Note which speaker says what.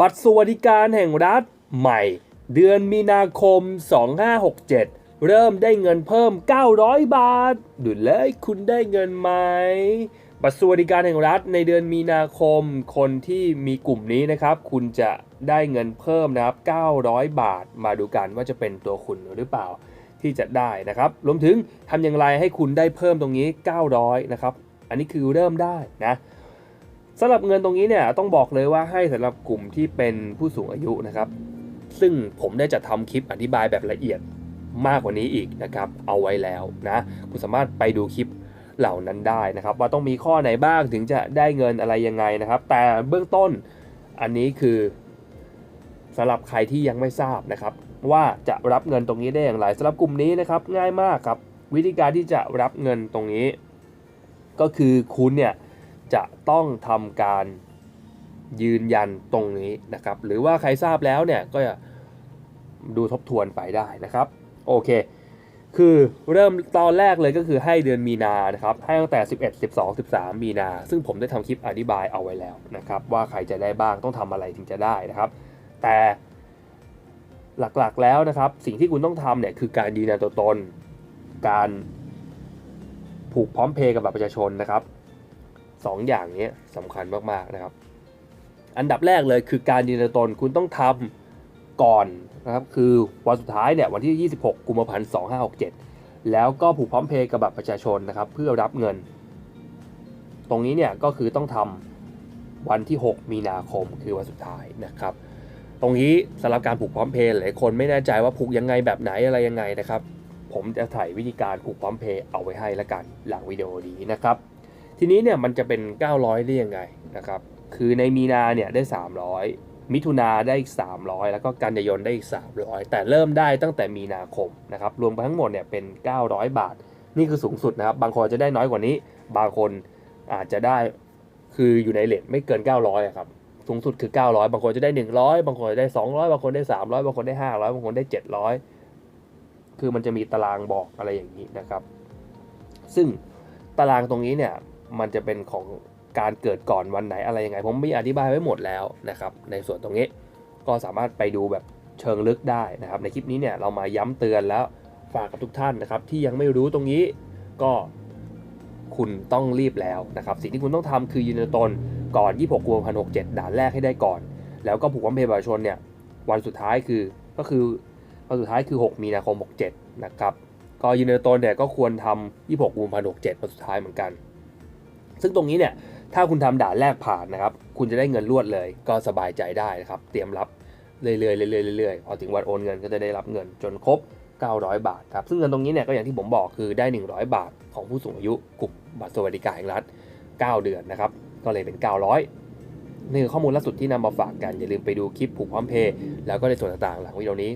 Speaker 1: บัตรสวัสดิการแห่งรัฐใหม่ เดือนมีนาคม 2567 เริ่มได้เงินเพิ่ม 900 บาท ดูเลยคุณได้เงินไหม บัตรสวัสดิการแห่งรัฐในเดือนมีนาคม คนที่มีกลุ่มนี้นะครับ คุณจะได้เงินเพิ่มนะครับ 900 บาท มาดูกันว่าจะเป็นตัวคุณหรือเปล่าที่จะได้นะครับ รวมถึงทำอย่างไรให้คุณได้เพิ่มตรงนี้ 900 นะครับ อันนี้คือเริ่มได้นะ สำหรับเงินตรงนี้เนี่ยต้องบอกเลยว่าให้สำหรับกลุ่มที่เป็นผู้สูงอายุนะครับ ซึ่งผมได้จัดทำคลิปอธิบายแบบละเอียดมากกว่านี้อีกนะครับ เอาไว้แล้วนะคุณสามารถไปดูคลิปเหล่านั้นได้นะครับ ว่าต้องมีข้อไหนบ้างถึงจะได้เงินอะไรยังไงนะครับ แต่เบื้องต้นอันนี้คือสำหรับใครที่ยังไม่ทราบนะครับ ว่าจะรับเงินตรงนี้ได้อย่างไรสำหรับกลุ่มนี้นะครับง่ายมากครับ วิธีการที่จะรับเงินตรงนี้ ก็คือคุณเนี่ย จะต้องทำการยืนยันตรงนี้นะครับ หรือว่าใครทราบแล้วเนี่ยก็ดูทบทวนไปได้นะครับโอเค คือเริ่มตอนแรกเลยก็คือให้เดือนมีนานะครับให้ตั้งแต่ 11 12 13 มีนา ซึ่งผมได้ทำคลิปอธิบายเอาไว้แล้วนะครับ ว่าใครจะได้บ้างต้องทำอะไรถึงจะได้นะครับ แต่หลักๆแล้วนะครับ สิ่งที่คุณต้องทำเนี่ยคือการยืนยันตัวตน การผูกพร้อมเพย์กับบัตรประชาชนนะครับ สองอย่างนี้สำคัญมากๆนะครับ อันดับแรกเลยคือการยืนยันตัวตนคุณต้องทำก่อนนะครับคือวันสุดท้ายเนี่ยวันที่ 26 กุมภาพันธ์2567 แล้วก็ผูกพร้อมเพย์กับบัตรประชาชนนะครับเพื่อรับเงิน ตรงนี้เนี่ยก็คือต้องทำวันที่ 6 มีนาคมคือวันสุดท้ายนะครับตรงนี้สำหรับการผูกพร้อมเพย์หลายคนไม่แน่ใจว่าผูกยังไงแบบไหนอะไรยังไงนะครับ ผมจะถ่ายวิธีการผูกพร้อมเพย์เอาไว้ให้ละกันหลังวิดีโอนี้นะครับ ทีนี้เนี่ยมันจะเป็น 900 ได้ยังไงนะครับ คือในมีนาเนี่ยได้ 300 มิถุนาได้อีก 300 แล้วก็กันยายนได้อีก 300 แต่เริ่มได้ตั้งแต่มีนาคมนะครับ รวมไปทั้งหมดเนี่ยเป็น 900 บาท นี่คือสูงสุดนะครับ บางคนจะได้น้อยกว่านี้ บางคนอาจจะได้คืออยู่ในเลทไม่เกิน 900ครับ สูงสุดคือ 900 บางคนจะได้ 100 บางคนจะได้ 200 บางคนได้ 300 บางคนได้ 500 บางคนได้ 700 คือมันจะมีตารางบอกอะไรอย่างนี้นะครับ ซึ่งตารางตรงนี้เนี่ย มันจะเป็นของการเกิดก่อนวันไหนอะไรยังไง ผมมีอธิบายไว้หมดแล้วนะครับ ในส่วนตรงนี้ก็สามารถไปดูแบบเชิงลึกได้นะครับ ในคลิปนี้เนี่ยเรามาย้ำเตือนแล้วฝากกับทุกท่านนะครับ ที่ยังไม่รู้ตรงนี้ก็คุณต้องรีบแล้วนะครับ สิ่งที่คุณต้องทำคือยืนยันตนก่อน 26กุมภาพันธ์67ด่านแรกให้ได้ก่อน แล้วก็ผูกความเพยประชาชนเนี่ยวันสุดท้ายคือก็คือวันสุดท้ายคือ 6 มีนาคม 67 นะครับก็ยืนยันตนเนี่ยก็ควรทำ26กุมภาพันธ์67วันสุดท้ายเหมือนกัน ซึ่งตรงนี้เนี่ยถ้าคุณทำด่านแรกผ่านนะครับ คุณจะได้เงินรวดเลย ก็สบายใจได้นะครับ เตรียมรับเรื่อยๆเรื่อยๆเรื่อยๆพอถึงวันโอนเงินก็จะได้รับเงินจนครบ 900 บาทครับ ซึ่งเงินตรงนี้เนี่ยก็อย่างที่ผมบอกคือได้ 100 บาทของผู้สูงอายุกลุ่มบัตรสวัสดิการแห่งรัฐ 9 เดือนนะครับ ก็เลยเป็น 900 นี่คือข้อมูลล่าสุดที่นำมาฝากกัน อย่าลืมไปดูคลิปผูกพร้อมเพย์แล้วก็ในส่วนต่างๆ หลังวิดีโอนี้